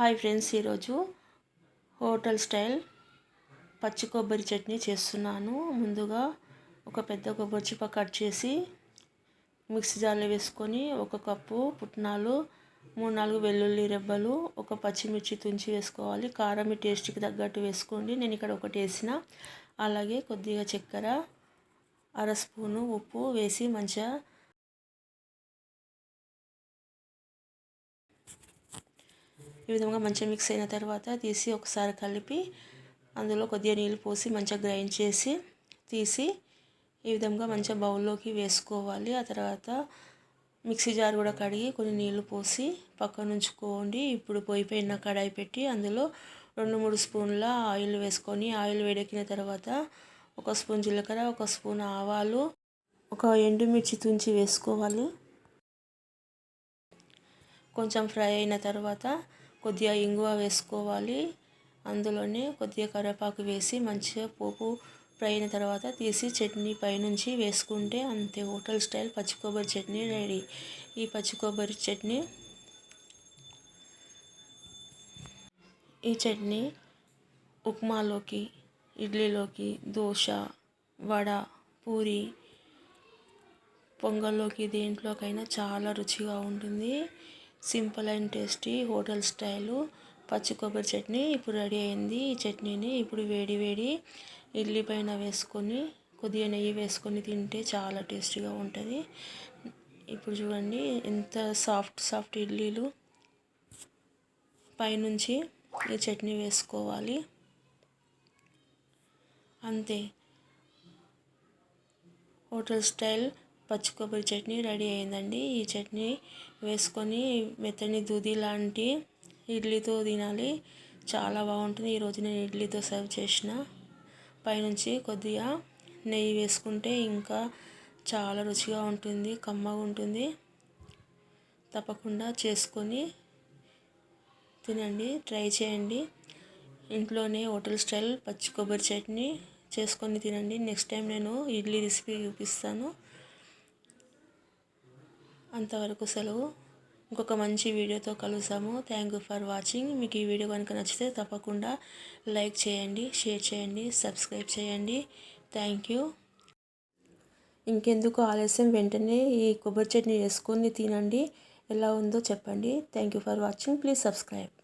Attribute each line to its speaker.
Speaker 1: Hi friends ఈరోజు hotel style పచ్చి కొబ్బరి చట్నీ చేస్తున్నాను. ముందుగా ఒక పెద్ద కొబ్బరి చిప్ప కట్ చేసి మిక్సీ జార్లో వేసుకొని ఒక కప్పు పుట్నాలు మూడు నాలుగు వెల్లుల్లి రెబ్బలు ఒక పచ్చిమిర్చి తుంచి వేసుకోవాలి. కారం మీ టేస్ట్కి తగ్గట్టు వేసుకోండి. నేను ఇక్కడ ఒకటి వేసిన. అలాగే కొద్దిగా చక్కెర అర స్పూను ఉప్పు వేసి మంచిగా ఈ విధంగా మంచిగా మిక్స్ అయిన తర్వాత తీసి ఒకసారి కలిపి అందులో కొద్దిగా నీళ్ళు పోసి మంచిగా గ్రైండ్ చేసి తీసి ఈ విధంగా మంచిగా బౌల్లోకి వేసుకోవాలి. ఆ తర్వాత మిక్సీ జార్ కూడా కడిగి కొన్ని నీళ్ళు పోసి పక్కన ఉంచుకోండి. ఇప్పుడు పొయ్యి పైన కడాయి పెట్టి అందులో రెండు మూడు స్పూన్ల ఆయిల్ వేసుకొని ఆయిల్ వేడెక్కిన తర్వాత ఒక స్పూన్ జీలకర్ర ఒక స్పూన్ ఆవాలు ఒక ఎండుమిర్చి తుంచి వేసుకోవాలి. కొంచెం ఫ్రై అయిన తర్వాత కొద్దిగా ఇంగువ వేసుకోవాలి. అందులోనే కొద్దిగా కరివేపాకు వేసి మంచిగా పోపు ఫ్రై అయిన తర్వాత తీసి చట్నీ పైనుంచి వేసుకుంటే అంతే. హోటల్ స్టైల్ పచ్చి కొబ్బరి చట్నీ రెడీ. ఈ పచ్చి కొబ్బరి చట్నీ ఈ చట్నీ ఉప్మాలోకి ఇడ్లీలోకి దోశ వడ పూరి పొంగల్లోకి దేంట్లోకైనా చాలా రుచిగా ఉంటుంది. Simple and tasty hotel style. పచ్చి కొబ్బరి చట్నీ ఇప్పుడు రెడీ అయింది. ఈ చట్నీని ఇప్పుడు వేడి వేడి ఇడ్లీ పైన వేసుకొని కొద్దిగా నెయ్యి వేసుకొని తింటే చాలా టేస్టీగా ఉంటుంది. ఇప్పుడు చూడండి ఎంత సాఫ్ట్ సాఫ్ట్ ఇడ్లీలు పైనుంచి ఈ చట్నీ వేసుకోవాలి. అంతే. హోటల్ స్టైల్ పచ్చి కొబ్బరి చట్నీ రెడీ అయిందండి. ఈ చట్నీ వేసుకొని మెత్తని దూది లాంటి ఇడ్లీతో తినాలి. చాలా బాగుంటుంది. ఈరోజు నేను ఇడ్లీతో సర్వ్ చేసిన. పైనుంచి కొద్దిగా నెయ్యి వేసుకుంటే ఇంకా చాలా రుచిగా ఉంటుంది. కమ్మగా ఉంటుంది. తప్పకుండా చేసుకొని తినండి. ట్రై చేయండి. ఇంట్లోనే హోటల్ స్టైల్ పచ్చి కొబ్బరి చట్నీ చేసుకొని తినండి. నెక్స్ట్ టైం నేను ఇడ్లీ రెసిపీ చూపిస్తాను. అంతవరకు సెలవు. ఇంకొక మంచి వీడియోతో కలుసాము. థ్యాంక్ యూ ఫర్ వాచింగ్ మీకు ఈ వీడియో కనుక నచ్చితే తప్పకుండా లైక్ చేయండి షేర్ చేయండి సబ్స్క్రైబ్ చేయండి. థ్యాంక్ యూ ఇంకెందుకు ఆలస్యం? వెంటనే ఈ కొబ్బరి చట్నీ వేసుకొని తినండి. ఎలా ఉందో చెప్పండి. Thank you for watching please subscribe